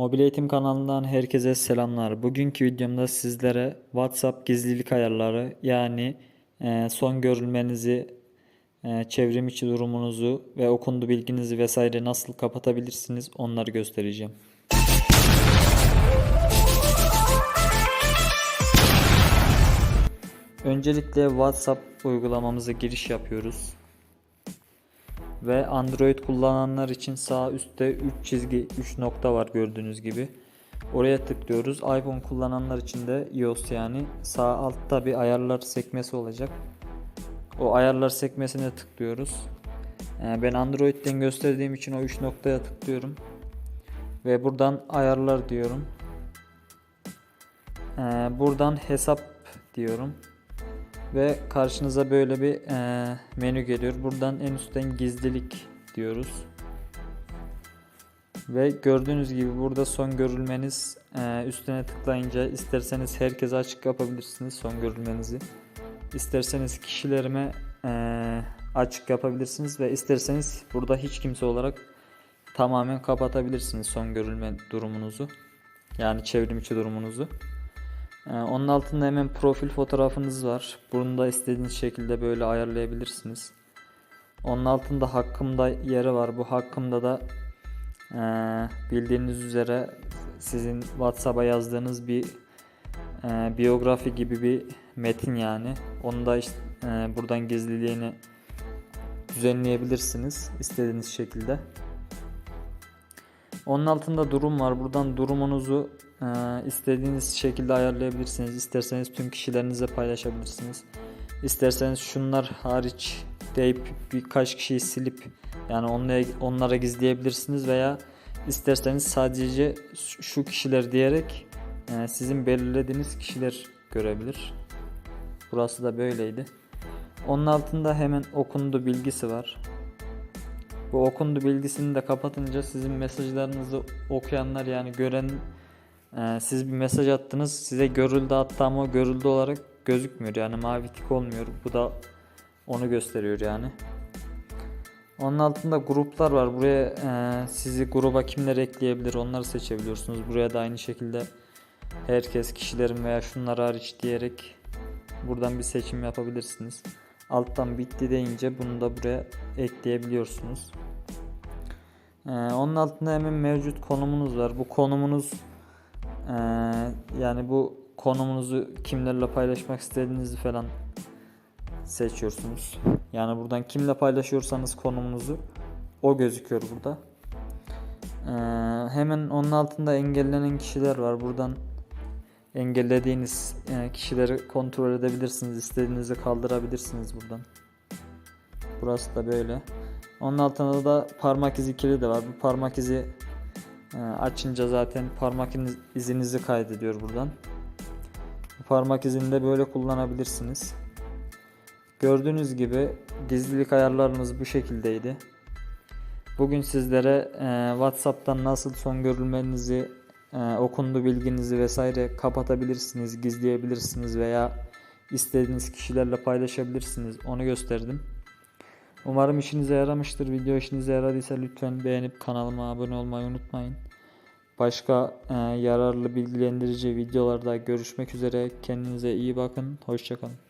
Mobil Eğitim kanalından herkese selamlar. Bugünkü videomda sizlere WhatsApp gizlilik ayarları yani e, son görülmenizi, e, çevrim içi durumunuzu ve okundu bilginizi vesaire nasıl kapatabilirsiniz onları göstereceğim. Öncelikle WhatsApp uygulamamıza giriş yapıyoruz. Ve Android kullananlar için sağ üstte 3 çizgi 3 nokta var gördüğünüz gibi. Oraya tıklıyoruz. iPhone kullananlar için de iOS yani sağ altta bir ayarlar sekmesi olacak. O ayarlar sekmesine tıklıyoruz. Ee, Ben Android'den gösterdiğim için o 3 noktaya tıklıyorum. Ve buradan ayarlar diyorum. Ee, Buradan hesap diyorum. Ve karşınıza böyle bir e, menü geliyor. Buradan en üstten gizlilik diyoruz. Ve gördüğünüz gibi burada son görülmeniz e, üstüne tıklayınca isterseniz herkese açık yapabilirsiniz son görülmenizi. İsterseniz kişilerime e, açık yapabilirsiniz ve isterseniz burada hiç kimse olarak tamamen kapatabilirsiniz son görülme durumunuzu. Yani çevrim içi durumunuzu. Ee, Onun altında hemen profil fotoğrafınız var. Bunu da istediğiniz şekilde böyle ayarlayabilirsiniz. Onun altında hakkımda yeri var. Bu hakkımda da eee, bildiğiniz üzere sizin WhatsApp'a yazdığınız bir eee, biyografi gibi bir metin yani. Onu da işte, eee, buradan gizliliğini düzenleyebilirsiniz istediğiniz şekilde. Onun altında durum var. Buradan durumunuzu e, istediğiniz şekilde ayarlayabilirsiniz. İsterseniz tüm kişilerinize paylaşabilirsiniz. İsterseniz şunlar hariç deyip birkaç kişiyi silip yani onlara, onlara gizleyebilirsiniz veya isterseniz sadece şu kişiler diyerek e, sizin belirlediğiniz kişiler görebilir. Burası da böyleydi. Onun altında hemen okundu bilgisi var. Bu okundu bilgisini de kapatınca sizin mesajlarınızı okuyanlar yani gören e, siz bir mesaj attınız size görüldü hatta ama görüldü olarak gözükmüyor yani mavi tik olmuyor bu da onu gösteriyor yani. Onun altında gruplar var buraya e, sizi gruba kimler ekleyebilir onları seçebiliyorsunuz buraya da aynı şekilde herkes kişilerin veya şunlar hariç diyerek buradan bir seçim yapabilirsiniz. Alttan bitti deyince bunu da buraya ekleyebiliyorsunuz. Ee, onun altında hemen mevcut konumunuz var. Bu konumunuz ee, yani bu konumunuzu kimlerle paylaşmak istediğinizi falan seçiyorsunuz. Yani buradan kimle paylaşıyorsanız konumunuzu o gözüküyor burada. Ee, hemen onun altında engellenen kişiler var. Buradan engellediğiniz e, kişileri kontrol edebilirsiniz. İstediğinizi kaldırabilirsiniz buradan. Burası da böyle. Onun altında da parmak izi kilidi var. Bu parmak izi e, açınca zaten parmak iz- izinizi kaydediyor buradan. Bu parmak izini de böyle kullanabilirsiniz. Gördüğünüz gibi gizlilik ayarlarımız bu şekildeydi. Bugün sizlere e, WhatsApp'tan nasıl son görülmenizi, e, okundu bilginizi vesaire kapatabilirsiniz, gizleyebilirsiniz veya istediğiniz kişilerle paylaşabilirsiniz. Onu gösterdim. Umarım işinize yaramıştır. Video işinize yaradıysa lütfen beğenip kanalıma abone olmayı unutmayın. Başka e, yararlı bilgilendirici videolarda görüşmek üzere. Kendinize iyi bakın. Hoşçakalın.